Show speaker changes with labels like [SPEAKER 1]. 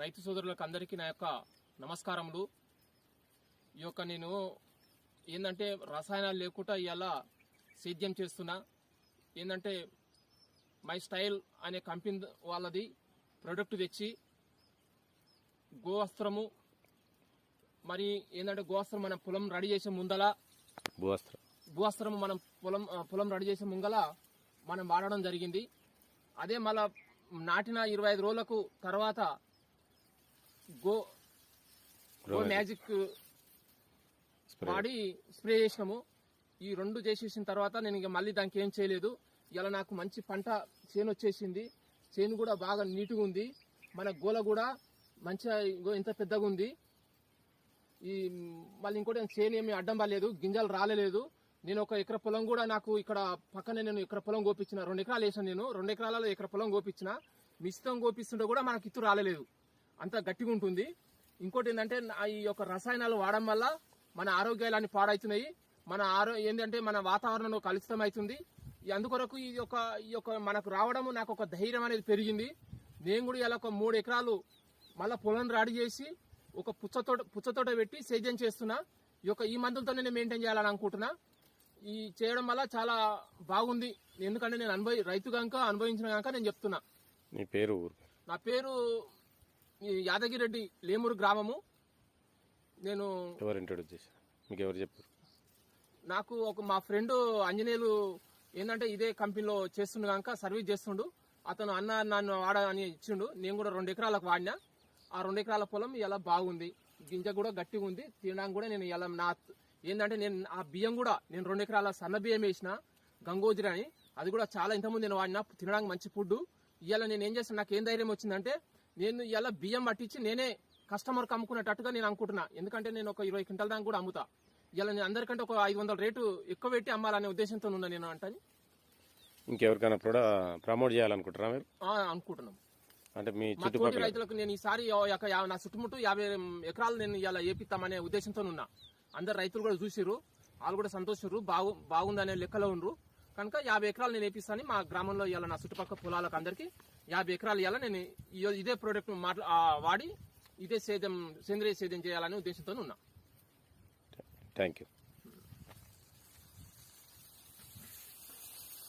[SPEAKER 1] రైతు సోదరులకు అందరికీ నా యొక్క నమస్కారములు. ఈ యొక్క నేను ఏంటంటే రసాయనాలు లేకుండా ఇవాళ సేద్యం చేస్తున్నా. ఏంటంటే మై స్టైల్ అనే కంపెనీ వాళ్ళది ప్రొడక్ట్ తెచ్చి గోవస్త్రము మరి ఏంటంటే గోవస్త్రం మనం పొలం రెడీ చేసే ముందల
[SPEAKER 2] భూవస్త్రం
[SPEAKER 1] భూవస్త్రం మనం పొలం పొలం రెడీ చేసే ముంగల మనం వాడడం జరిగింది. అదే మళ్ళా నాటిన ఇరవై ఐదు రోజులకు తర్వాత గో గో మ్యాజిక్ వాడి స్ప్రే చేసినాము. ఈ రెండు చేసేసిన తర్వాత నేను ఇక మళ్ళీ దానికి ఏం చేయలేదు. ఇలా నాకు మంచి పంట చేను వచ్చేసింది. చేను కూడా బాగా నీట్గా ఉంది. మన గోల కూడా మంచిగా ఇంత పెద్దగా ఉంది. ఈ మళ్ళీ ఇంకోటి చేను ఏమి అడ్డం బాలేదు గింజలు రాలేదు నేను ఒక ఎకర పొలం కూడా నాకు ఇక్కడ పక్కనే నేను ఎకర పొలం గోపించిన రెండు ఎకరాలు వేసాను నేను. రెండు ఎకరాలలో ఎకర పొలం గోపించిన మిశ్రం గోపిస్తుంటే కూడా మనకి ఇత్తు రాలేదు అంత గట్టిగా ఉంటుంది. ఇంకోటి ఏంటంటే నా- ఈ యొక్క రసాయనాలు వాడడం వల్ల మన ఆరోగ్యాలన్నీ పాడవుతున్నాయి మన ఆరో ఏంటంటే మన వాతావరణంలో కలుషితం అవుతుంది. అందుకొరకు ఈ యొక్క ఈ యొక్క మనకు రావడం నాకు ఒక ధైర్యం అనేది పెరిగింది. నేను కూడా ఇలా ఒక మూడు ఎకరాలు మళ్ళీ పొలం రెడీ చేసి ఒక పుచ్చతోట పుచ్చతోట పెట్టి సేద్యం చేస్తున్నా. ఈ యొక్క ఈ మందులతో నేను మెయింటైన్ చేయాలని అనుకుంటున్నా. ఈ చేయడం వల్ల చాలా బాగుంది. ఎందుకంటే నేను అనుభవి రైతు కనుక అనుభవించిన కనుక నేను చెప్తున్నా.
[SPEAKER 2] మీ పేరు
[SPEAKER 1] నా పేరు యాదగిరెడ్డి లేమూరు గ్రామము. నేను
[SPEAKER 2] ఎవరు ఇంట్రొడ్యూస్ చేశారు? మీకు ఎవరు చెప్పారు?
[SPEAKER 1] నాకు ఒక మా ఫ్రెండ్ ఆంజనేయులు ఏంటంటే ఇదే కంపెనీలో చేస్తుండు కనుక సర్వీస్ చేస్తుండు. అతను అన్న నన్ను వాడ అని ఇచ్చిండు. నేను కూడా రెండు ఎకరాలకు వాడినా. ఆ రెండు ఎకరాల పొలం ఇలా బాగుంది. గింజ కూడా గట్టిగా ఉంది. తినడానికి కూడా నేను ఇలా నా ఏంటంటే నేను ఆ బియ్యం కూడా నేను రెండు ఎకరాల సన్న బియ్యం వేసిన. గంగోజరి అని. అది కూడా చాలా ఇంతకుముందు నేను వాడినా. తినడానికి మంచి ఫుడ్ ఇవాళ నేను ఏం చేస్తాను నాకు ఏం ధైర్యం వచ్చిందంటే నేను ఇలా బియ్యం పట్టించి నేనే కస్టమర్కి అమ్ముకునేటట్టుగా నేను అనుకుంటున్నా. ఎందుకంటే నేను ఒక ఇరవై క్వింటల్ దాకా కూడా అమ్ముతా. ఇలా నేను అందరికంటే ఒక ఐదు వందల రేటు ఎక్కువ పెట్టి అమ్మాలనే ఉద్దేశంతో ఉన్నా నేను అంటని.
[SPEAKER 2] ఇంకెవరికైనా కూడా ప్రమోట్ చేయాలనుకుంటారా మీరు?
[SPEAKER 1] అనుకుంటున్నాం.
[SPEAKER 2] అంటే మీ చుట్టుపక్కల
[SPEAKER 1] రైతులకు నేను ఈసారి నా చుట్టుముట్టు యాభై ఎకరాలు నేను ఇలా ఏపిస్తామనే ఉద్దేశంతో ఉన్నా. అందరు రైతులు కూడా చూసిర్రు. వాళ్ళు కూడా సంతోషిరు బాగు బాగుందనే లెక్కలో ఉండ్రు. కనుక యాభై ఎకరాలు నేను వేపిస్తాను మా గ్రామంలో ఇవాళ నా చుట్టుపక్కల పొలాలకు అందరికి యాభై ఎకరాలు ఇవ్వాలని నేను ఇదే ప్రోడక్ట్ మాట్లా వాడి ఇదే సేద్యం సేంద్రియ సేద్యం చేయాలనే ఉద్దేశంతో ఉన్నా.
[SPEAKER 2] Thank you